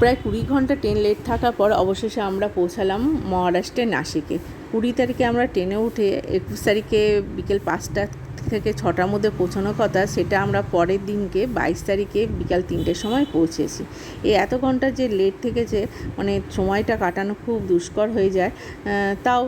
প্রায় কুড়ি ঘণ্টা ট্রেন লেট থাকার পর অবশেষে আমরা পৌঁছালাম মহারাষ্ট্রের নাসিকে। কুড়ি তারিখে আমরা ট্রেনে উঠে, একুশ তারিখে বিকেল পাঁচটা থেকে ছটার মধ্যে পৌঁছানোর কথা, সেটা আমরা পরের দিনকে বাইশ তারিখে বিকাল তিনটের সময় পৌঁছেছি। এই এত ঘণ্টা যে লেট থেকেছে মানে সময়টা কাটানো খুব দুষ্কর হয়ে যায় তাও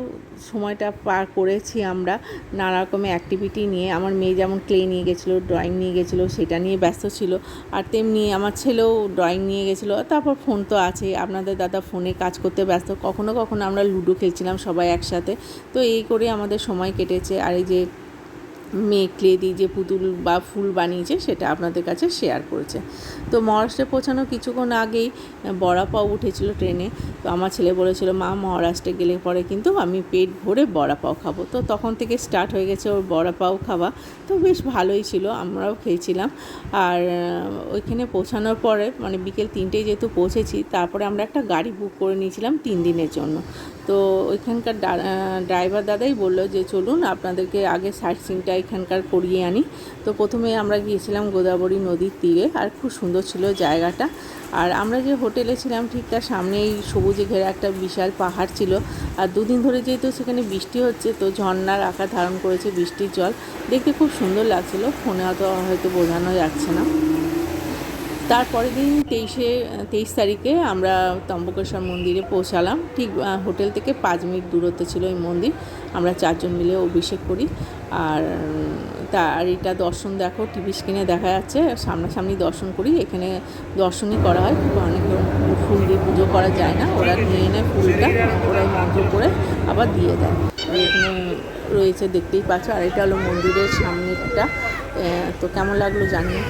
সময়টা পার করেছি আমরা নানা রকমের অ্যাক্টিভিটি নিয়ে। আমার মেয়ে যেমন ক্লে নিয়ে গেছিল ড্রয়িং নিয়ে গেছিল, সেটা নিয়ে ব্যস্ত ছিল। আর তেমনি আমার ছেলেও ড্রয়িং নিয়ে গেছিল, তারপর ফোন তো আছে আপনাদের দাদা ফোনে কাজ করতে ব্যস্ত। কখনো কখনো আমরা লুডো খেলছিলাম সবাই একসাথে। তো এই করে আমাদের সময় কেটেছে। আর এই যে মেয়ে ক্লে দিয়ে যে পুতুল বা ফুল বানিয়েছে সেটা আপনাদের কাছে শেয়ার করেছে। তো মহারাষ্ট্রে পৌঁছানো কিছুক্ষণ আগেই বড়া পাও উঠেছিল ট্রেনে। তো আমার ছেলে বলেছিল, মা, মহারাষ্ট্রে গেলে পরে কিন্তু আমি পেট ভরে বড়া পাও খাব। তো তখন থেকে স্টার্ট হয়ে গেছে ওর বড়া পাও খাওয়া। তো বেশ ভালোই ছিল, আমরাও খেয়েছিলাম। আর ওইখানে পৌঁছানোর পরে মানে বিকেল তিনটেই যেহেতু পৌঁছেছি, তারপরে আমরা একটা গাড়ি বুক করে নিয়েছিলাম তিন দিনের জন্য। তো ওইখানকার ড্রাইভার দাদাই বলল যে, চলুন, আপনাদেরকে আগে সাইট সিনটা এখানকার করিয়ে আনি। তো প্রথমে আমরা গিয়েছিলাম গোদাবরী নদীর তীরে, আর খুব সুন্দর ছিল জায়গাটা। আর আমরা যে হোটেলে ছিলাম, ঠিক তার সামনেই সবুজে ঘেরা একটা বিশাল পাহাড় ছিল। আর দুদিন ধরে যেহেতু সেখানে বৃষ্টি হচ্ছে, তো ঝর্ণার আকার ধারণ করেছে বৃষ্টির জল। দেখতে খুব সুন্দর লাগছিল ফোনে অত হয়তো বোঝানো যাচ্ছে না। তারপরের দিন তেইশে তেইশ তারিখে আমরা তম্বকেশ্বর মন্দিরে পৌঁছালাম। ঠিক হোটেল থেকে পাঁচ মিনিট দূরত্বে ছিল এই মন্দির। আমরা চারজন মিলে অভিষেক করি। আর উম, তা আর এটা দর্শন দেখো টিভি স্ক্রিনে দেখা যাচ্ছে। সামনাসামনি দর্শন করি। এখানে দর্শনই করা হয়। অনেক ফুল দিয়ে পুজো করা যায় না। ওরা নিয়ে নেয় ফুলটা ওরা মন্ত্র করে আবার দিয়ে দেয়। এখানে রয়েছে দেখতেই পাচ্ছ। আর এটা হলো মন্দিরের সামনেরটা। তো কেমন লাগল জানিও